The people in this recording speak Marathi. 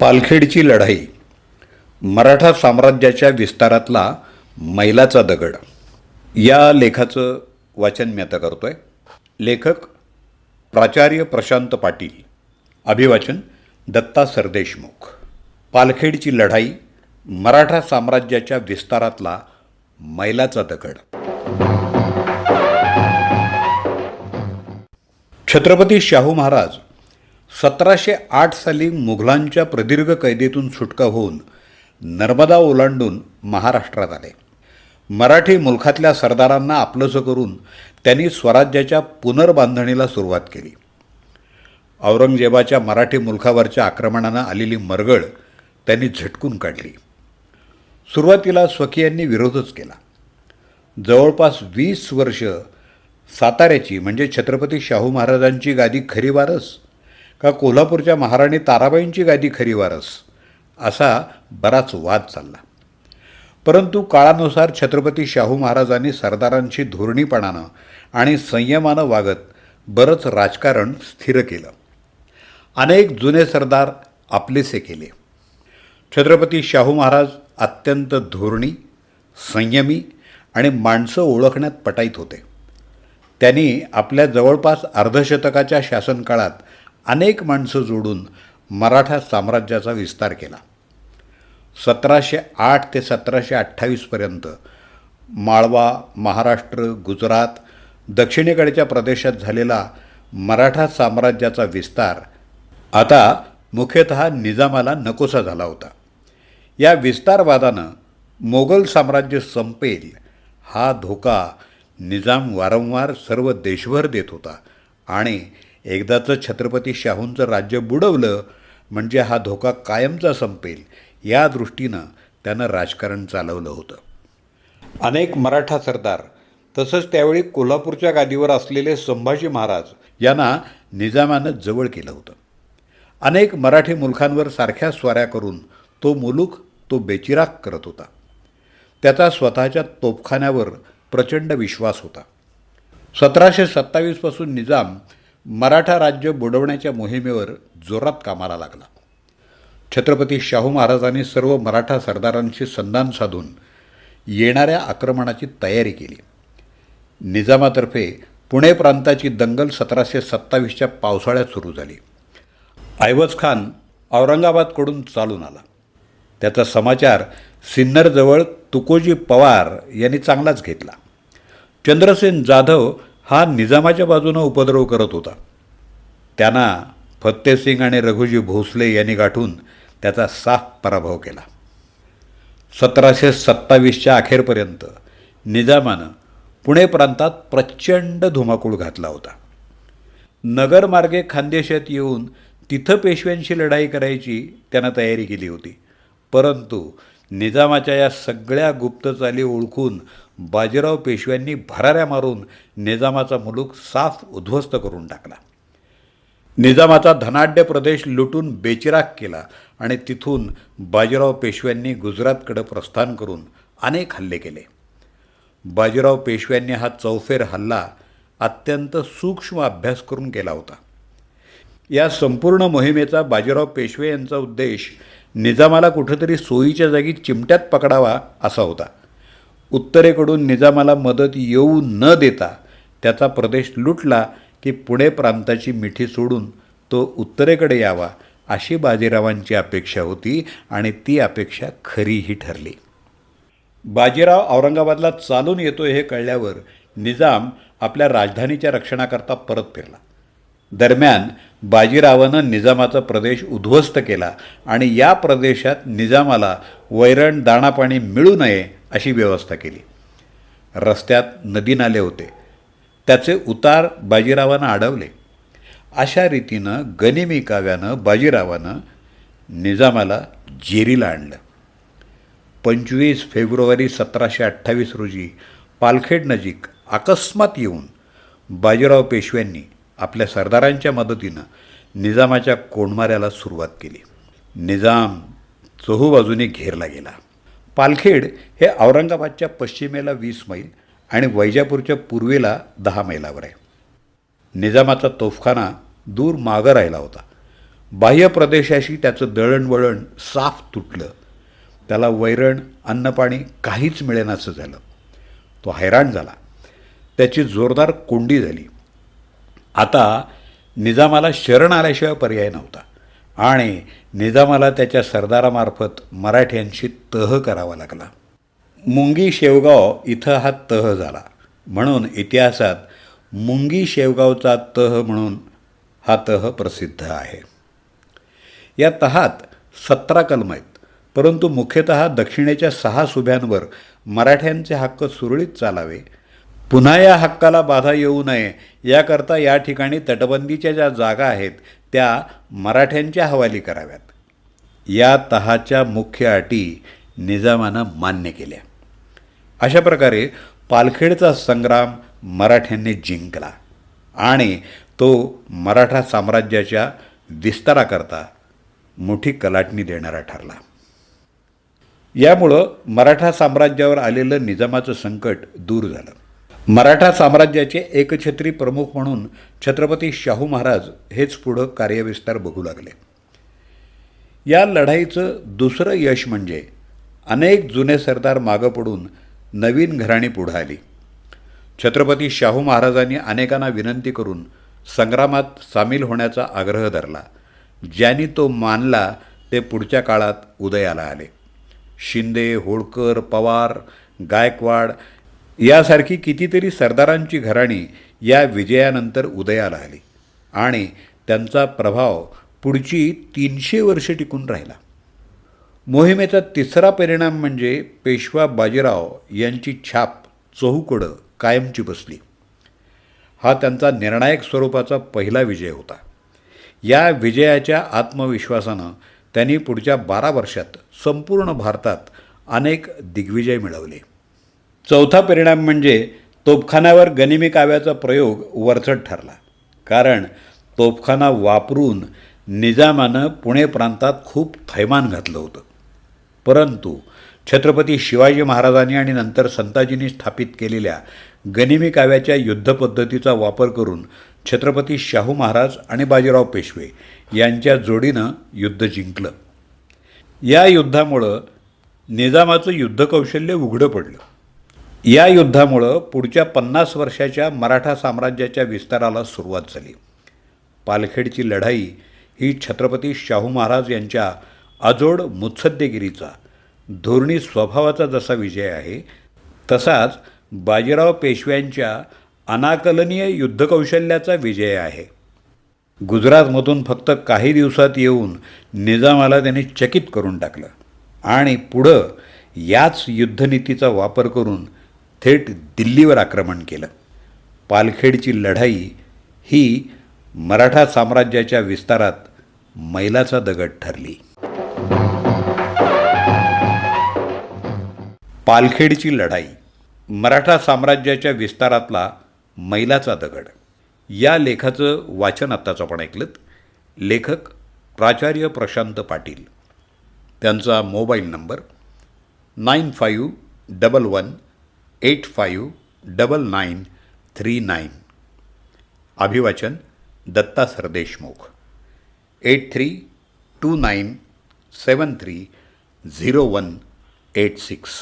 पालखेडची लढाई मराठा साम्राज्याच्या विस्तारातला मैलाचा दगड. या लेखाचं वाचन मी आता करतोय. लेखक प्राचार्य प्रशांत पाटील. अभिवाचन दत्ता सरदेशमुख. पालखेडची लढाई मराठा साम्राज्याच्या विस्तारातला मैलाचा दगड. छत्रपती शाहू महाराज सतराशे आठ साली मुघलांच्या प्रदीर्घ कैदेतून सुटका होऊन नर्मदा ओलांडून महाराष्ट्रात आले. मराठी मुलखातल्या सरदारांना आपलंसं करून त्यांनी स्वराज्याच्या पुनर्बांधणीला सुरुवात केली. औरंगजेबाच्या मराठी मुलखावरच्या आक्रमणानं आलेली मरगळ त्यांनी झटकून काढली. सुरुवातीला स्वकीयांनी विरोधच केला. जवळपास वीस वर्ष साताऱ्याची म्हणजे छत्रपती शाहू महाराजांची गादी खरीवारच का कोल्हापूरच्या महाराणी ताराबाईंची गादी खरी वारस? असा बराच वाद चालला. परंतु काळानुसार छत्रपती शाहू महाराजांनी सरदारांशी धोरणीपणानं आणि संयमानं वागत बरंच राजकारण स्थिर केलं. अनेक जुने सरदार आपलेसे केले. छत्रपती शाहू महाराज अत्यंत धोरणी संयमी आणि माणसं ओळखण्यात पटाईत होते. त्यांनी आपल्या जवळपास अर्धशतकाच्या शासनकाळात अनेक माणसं जोडून मराठा साम्राज्याचा विस्तार केला. सतराशे आठ ते सतराशे अठ्ठावीसपर्यंत माळवा महाराष्ट्र गुजरात दक्षिणेकडच्या प्रदेशात झालेला मराठा साम्राज्याचा विस्तार आता मुख्यतः निजामाला नकोसा झाला होता. या विस्तारवादानं मोगल साम्राज्य संपेल हा धोका निजाम वारंवार सर्व देशभर देत होता आणि एकदाचं छत्रपती शाहूंचं राज्य बुडवलं म्हणजे हा धोका कायमचा संपेल या दृष्टीनं त्यानं राजकारण चालवलं होतं. अनेक मराठा सरदार तसंच त्यावेळी कोल्हापूरच्या गादीवर असलेले संभाजी महाराज यांना निजामानं जवळ केलं होतं. अनेक मराठी मुलखांवर सारख्या स्वाऱ्या करून तो मुलूक तो बेचिराग करत होता. त्याचा स्वतःच्या तोफखान्यावर प्रचंड विश्वास होता. सतराशे सत्तावीसपासून निजाम मराठा राज्य बुडवण्याच्या मोहिमेवर जोरात कामाला लागला. छत्रपती शाहू महाराजांनी सर्व मराठा सरदारांशी संधान साधून येणाऱ्या आक्रमणाची तयारी केली. निजामातर्फे पुणे प्रांताची दंगल सतराशे सत्तावीसच्या पावसाळ्यात सुरू झाली. ऐवज खान औरंगाबादकडून चालून आला. त्याचा समाचार सिन्नरजवळ तुकोजी पवार यांनी चांगलाच घेतला. चंद्रसेन जाधव हा निजामाच्या बाजूनं उपद्रव करत होता. त्यांना फत्तेसिंग आणि रघुजी भोसले यांनी गाठून त्याचा साफ पराभव केला. सतराशे सत्तावीसच्या अखेरपर्यंत निजामानं पुणे प्रांतात प्रचंड धुमाकूळ घातला होता. नगरमार्गे खानदेशात येऊन तिथं पेशव्यांशी लढाई करायची त्यानं तयारी केली होती. परंतु निजामाच्या या सगळ्या गुप्त चाली ओळखून बाजीराव पेशव्यांनी भराऱ्या मारून निजामाचा मुलूक साफ उद्ध्वस्त करून टाकला. निजामाचा धनाढ्य प्रदेश लुटून बेचिराग केला आणि तिथून बाजीराव पेशव्यांनी गुजरातकडे प्रस्थान करून अनेक हल्ले केले. बाजीराव पेशव्यांनी हा चौफेर हल्ला अत्यंत सूक्ष्म अभ्यास करून केला होता. या संपूर्ण मोहिमेचा बाजीराव पेशवे यांचा उद्देश निजामाला कुठंतरी सोयीच्या जागी चिमट्यात पकडावा असा होता. उत्तरेकडून निजामाला मदत येऊ न देता त्याचा प्रदेश लुटला की पुणे प्रांताची मिठी सोडून तो उत्तरेकडे यावा अशी बाजीरावांची अपेक्षा होती आणि ती अपेक्षा खरीही ठरली. बाजीराव औरंगाबादला चालून येतो हे कळल्यावर निजाम आपल्या राजधानीच्या रक्षणाकरता परत फिरला. दरम्यान बाजीरावानं निजामाचा प्रदेश उद्ध्वस्त केला आणि या प्रदेशात निजामाला वैरण दाणापाणी मिळू नये अशी व्यवस्था केली. रस्त्यात नदी नाले होते. त्याचे उतार बाजीरावानं अडवले अशा रीतीनं गनिमी काव्यानं बाजीरावानं निजामाला जेरीला आणलं. पंचवीस फेब्रुवारी सतराशे अठ्ठावीस रोजी पालखेड नजीक अकस्मात येऊन बाजीराव पेशव्यांनी आपल्या सरदारांच्या मदतीनं निजामाच्या कोंडमाऱ्याला सुरुवात केली. निजाम चहूबाजूने घेरला गेला. पालखेड हे औरंगाबादच्या पश्चिमेला वीस मैल आणि वैजापूरच्या पूर्वेला दहा मैलावर आहे. निजामाचा तोफखाना दूर मागं राहिला होता. बाह्य प्रदेशाशी त्याचं दळणवळण साफ तुटलं. त्याला वैरण अन्नपाणी काहीच मिळेनासं झालं. तो हैराण झाला. त्याची जोरदार कोंडी झाली. आता निजामाला शरण आल्याशिवाय पर्याय नव्हता. आणि निजामाला त्याच्या सरदारामार्फत मराठ्यांशी तह करावा लागला. मुंगी शेवगाव इथं हा तह झाला. म्हणून इतिहासात मुंगी शेवगावचा तह म्हणून हा तह प्रसिद्ध आहे. या तहात सतरा कलम आहेत. परंतु मुख्यतः दक्षिणेच्या सहा सुभ्यांवर मराठ्यांचे हक्क सुरळीत चालावे पुन्हा या हक्काला बाधा येऊ नये. याकरता या ठिकाणी तटबंदीच्या ज्या जागा आहेत त्या मराठ्यांच्या हवाली कराव्यात. या तहाच्या मुख्य अटी निजामानं मान्य केल्या. अशा प्रकारे पालखेडचा संग्राम मराठ्यांनी जिंकला आणि तो मराठा साम्राज्याच्या विस्ताराकरता मोठी कलाटणी देणारा ठरला. यामुळं मराठा साम्राज्यावर आलेलं निजामाचं संकट दूर झालं. मराठा साम्राज्याचे एकछत्री प्रमुख म्हणून छत्रपती शाहू महाराज हेच पुढं कार्यविस्तार बघू लागले. या लढाईचं दुसरं यश म्हणजे अनेक जुने सरदार मागं पडून नवीन घराणी पुढं आली. छत्रपती शाहू महाराजांनी अनेकांना विनंती करून संग्रामात सामील होण्याचा आग्रह धरला ज्यांनी तो मानला ते पुढच्या काळात उदयाला आले. शिंदे होळकर पवार गायकवाड यासारखी कितीतरी सरदारांची घराणी या विजयानंतर उदयाला आली. आणि त्यांचा प्रभाव पुढची तीनशे वर्षे टिकून राहिला. मोहिमेचा तिसरा परिणाम म्हणजे पेशवा बाजीराव यांची छाप चहूकडं कायमची बसली. हा त्यांचा निर्णायक स्वरूपाचा पहिला विजय होता. या विजयाच्या आत्मविश्वासानं त्यांनी पुढच्या बारा वर्षात संपूर्ण भारतात अनेक दिग्विजय मिळवले. चौथा परिणाम म्हणजे तोफखान्यावर गनिमी काव्याचा प्रयोग वरचढ ठरला. कारण तोफखाना वापरून निजामानं पुणे प्रांतात खूप थैमान घातलं होतं. परंतु छत्रपती शिवाजी महाराजांनी आणि नंतर संताजींनी स्थापित केलेल्या गनिमी काव्याच्या युद्धपद्धतीचा वापर करून छत्रपती शाहू महाराज आणि बाजीराव पेशवे यांच्या जोडीनं युद्ध जिंकलं. या युद्धामुळं निजामाचं युद्धकौशल्य उघडं पडलं. या युद्धामुळं पुढच्या पन्नास वर्षाच्या मराठा साम्राज्याच्या विस्ताराला सुरुवात झाली. पालखेडची लढाई ही छत्रपती शाहू महाराज यांच्या अजोड मुत्सद्देगिरीचा धोरणी स्वभावाचा जसा विजय आहे तसाच बाजीराव पेशव्यांच्या अनाकलनीय युद्धकौशल्याचा विजय आहे. गुजरातमधून फक्त काही दिवसात येऊन निजामाला त्यांनी चकित करून टाकलं आणि पुढं याच युद्धनीतीचा वापर करून थेट दिल्लीवर आक्रमण केलं. पालखेडची लढाई ही मराठा साम्राज्याच्या विस्तारात मैलाचा दगड ठरली. पालखेडची लढाई मराठा साम्राज्याच्या विस्तारातला मैलाचा दगड. या लेखाचं वाचन आत्ताच आपण ऐकलं लेखक प्राचार्य प्रशांत पाटील. त्यांचा mobile number nine five double one eight five double nine three nine. अभिवाचन Datta Sardeshmukh eight three two nine seven three zero one eight six.